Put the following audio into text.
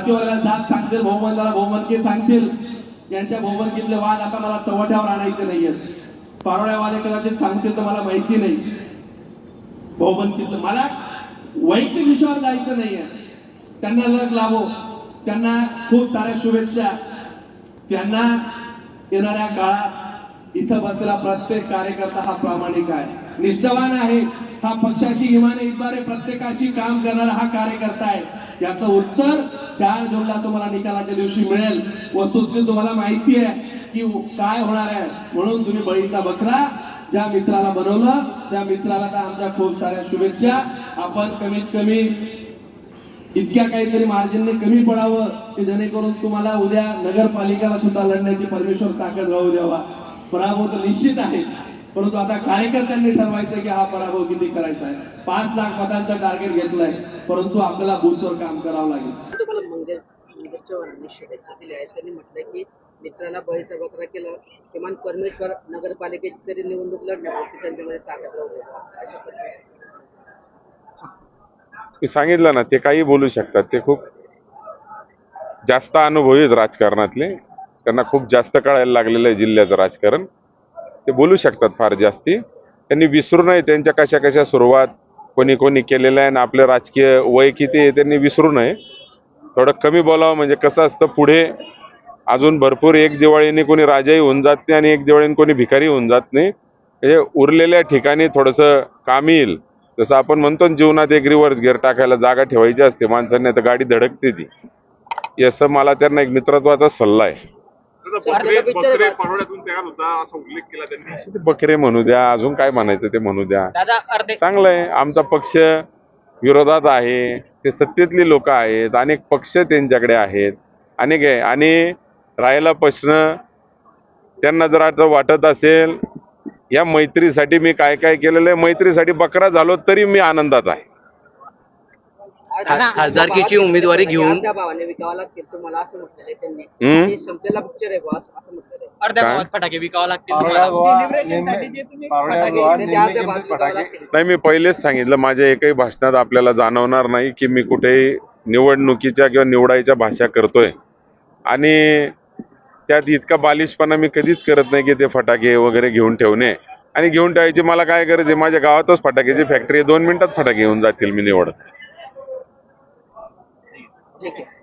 भाऊबंदकीवाल्याला जात सांगतील भाऊबंदाला भाऊबंदकी सांगतील. यांच्या भाऊबंदकीतले वाद आता मला चव्हाट्यावर आणायचे नाहीयेत. पारोळ्यावाले कदाचित सांगतील तर मला माहिती नाही. भाऊबंदकीतलं मला वैयक्तिक विषयावर जायचं नाहीये. त्यांना लग लावो. त्यांना खूप साऱ्या शुभेच्छा. त्यांना येणाऱ्या काळात इथं बसलेला प्रत्येक कार्यकर्ता हा प्रामाणिक आहे. निष्ठावान आहे. हा पक्षाशी इमाने इतबारे प्रत्येकाशी काम करणारा हा कार्यकर्ता आहे. याचं उत्तर चार जूनला तुम्हाला निकालाच्या दिवशी मिळेल. वस्तुस्थिती तुम्हाला माहिती आहे की काय होणार आहे. म्हणून तुम्ही बळीचा बकरा ज्या मित्राला बनवलं त्या मित्राला तर आमच्या खूप साऱ्या शुभेच्छा. आपण कमीत कमी इतक्या काहीतरी मार्जिनने कमी पडावं की जेणेकरून तुम्हाला उद्या नगरपालिकेला सुद्धा लढण्याची परमेश्वर ताकद राहू द्यावा. पराभव तर निश्चित आहे. परंतु आता कार्यकर्त्यांनी ठरवायचं की हा पराभव किती करायचा आहे. पाच लाख मतांचं टार्गेट घेतलाय. परंतु आपल्याला बूथवर काम करावं लागेल. तुम्हाला मंगल चव्हाणांनी शुभेच्छा दिल्या आहेत. त्यांनी म्हटलंय की मित्राला बळीचा बकरा केला. किमान परमेश्वर नगरपालिकेची तरी निवडणूक लढण्यासाठी त्यांच्यामध्ये ताकद राहू द्यावा अशा पद्धतीने. मी सांगितलं ना ते काही बोलू शकतात. ते खूप जास्त अनुभवी आहेत राजकारणातले. त्यांना खूप जास्त कळायला लागलेलं आहे जिल्ह्याचं राजकारण. ते बोलू शकतात फार जास्ती. त्यांनी विसरू नये त्यांच्या कशा कशा सुरुवात कोणी कोणी केलेल्या आहे आणि आपलं राजकीय वय किती आहे त्यांनी विसरू नये. थोडं कमी बोलावं म्हणजे कसं असतं पुढे अजून भरपूर एक दिवाळीने कोणी राजाही होऊन जात नाही आणि एक दिवाळीने कोणी भिकारी होऊन जात नाही. म्हणजे उरलेल्या ठिकाणी थोडंसं काम येईल. जसं आपण म्हणतो ना जीवनात एक रिव्हर्स गिअर टाकायला जागा ठेवायची असते माणसांनी तर गाडी धडकते ती. असं मला त्यांना एक मित्रत्वाचा सल्ला आहे. बकरे- बकरे पारोळ्यातून तयार होता असा उल्लेख केला त्यांनी. असं ते बकरे म्हणू द्या अजून काय म्हणायचं ते म्हणू द्या. चांगलं आहे आमचा पक्ष विरोधात आहे ते सत्तेतली लोक आहेत अनेक पक्ष त्यांच्याकडे आहेत. अनेक आहे. आणि राहिला प्रश्न त्यांना जर असं वाटत असेल या मैत्रीसाठी मी काय काय केलेलं आहे? मैत्रीसाठी बकरा झालो तरी मी आनंदात आहे. खासदारकीची उमेदवारी घेऊन- त्या भावाने विकावं लागतील तुम्हाला असं म्हटलेलं त्यांनी. संपलेला पिक्चर आहे बॉस असं म्हटलेलं अर्ध्या? भावात फटाके विकावं लागतील नाही मी पहिलेच सांगितलं माझ्या एकही भाषणात आपल्याला जाणवणार नाही की मी कुठेही निवडणुकीच्या किंवा निवडायच्या भाषा करतोय. आणि त्यात इतका बालिशपणा मी कधीच करत नाही की ते फटाके वगैरे घेऊन ठेवणे. आणि घेऊन ठेवायची मला काय गरज आहे? माझ्या गावातच फटाक्याची फॅक्टरी दोन मिनिटात फटाके घेऊन जातील मी निवडत. ठीक आहे.